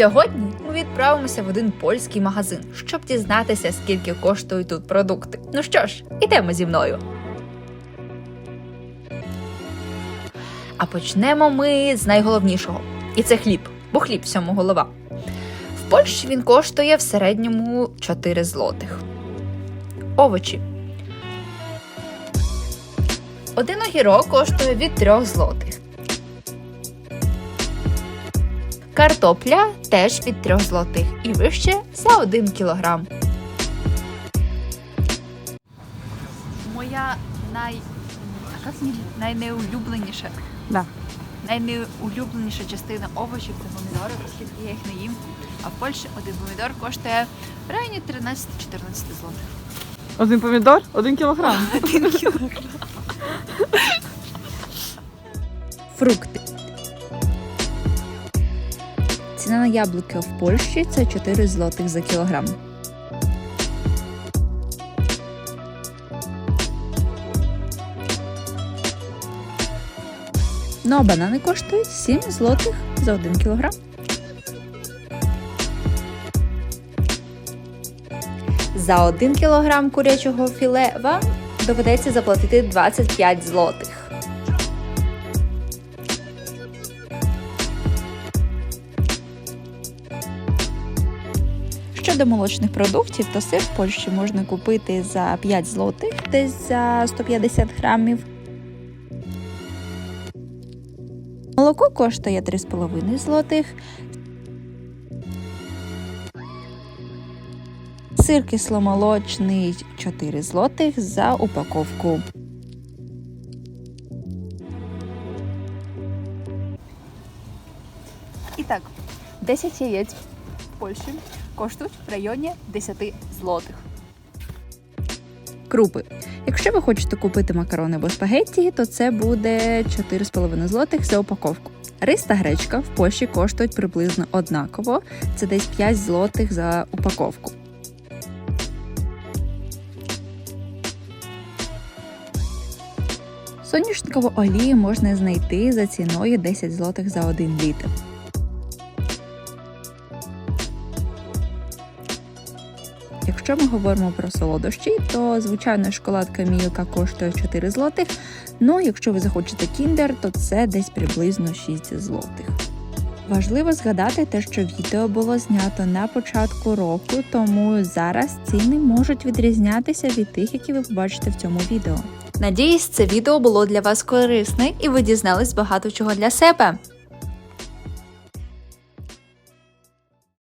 Сьогодні ми відправимося в один польський магазин, щоб дізнатися, скільки коштують тут продукти. Ну що ж, ідемо зі мною. А почнемо ми з найголовнішого. І це хліб, бо хліб всьому голова. В Польщі він коштує в середньому 4 злотих. Овочі. Один огірок коштує від 3 злотих. Картопля теж від 3 злотих і вище за 1 кілограм. Моя най... найнеулюбленіша Да. найнеулюбленіша частина овочів це помідори, оскільки я їх не їм. А в Польщі один помідор коштує в районі 13-14 злотих. Один помідор, Один кілограм. один кілограм. Фрукти. Ціна на яблука в Польщі це 4 злотих за кілограм. Ну а банани коштують 7 злотих за 1 кілограм. За 1 кілограм курячого філе вам доведеться заплатити 25 злотих. Щодо молочних продуктів, то сир в Польщі можна купити за 5 злотих, десь за 150 грамів. Молоко коштує 3,5 злотих. Сир кисломолочний 4 злотих за упаковку. І так, 10 яєць в Польщі коштують в районі 10 злотих. Крупи. Якщо ви хочете купити макарони або спагетті, то це буде 4,5 злотих за упаковку. Рис та гречка в Польщі коштують приблизно однаково, це десь 5 злотих за упаковку. Соняшникову олію можна знайти за ціною 10 злотих за 1 літр. Якщо ми говоримо про солодощі, то звичайно шоколадка Мілка коштує 4 злотих. Ну, якщо ви захочете кіндер, то це десь приблизно 6 злотих. Важливо згадати те, що відео було знято на початку року, тому зараз ціни можуть відрізнятися від тих, які ви побачите в цьому відео. Надіюсь, це відео було для вас корисне і ви дізнались багато чого для себе.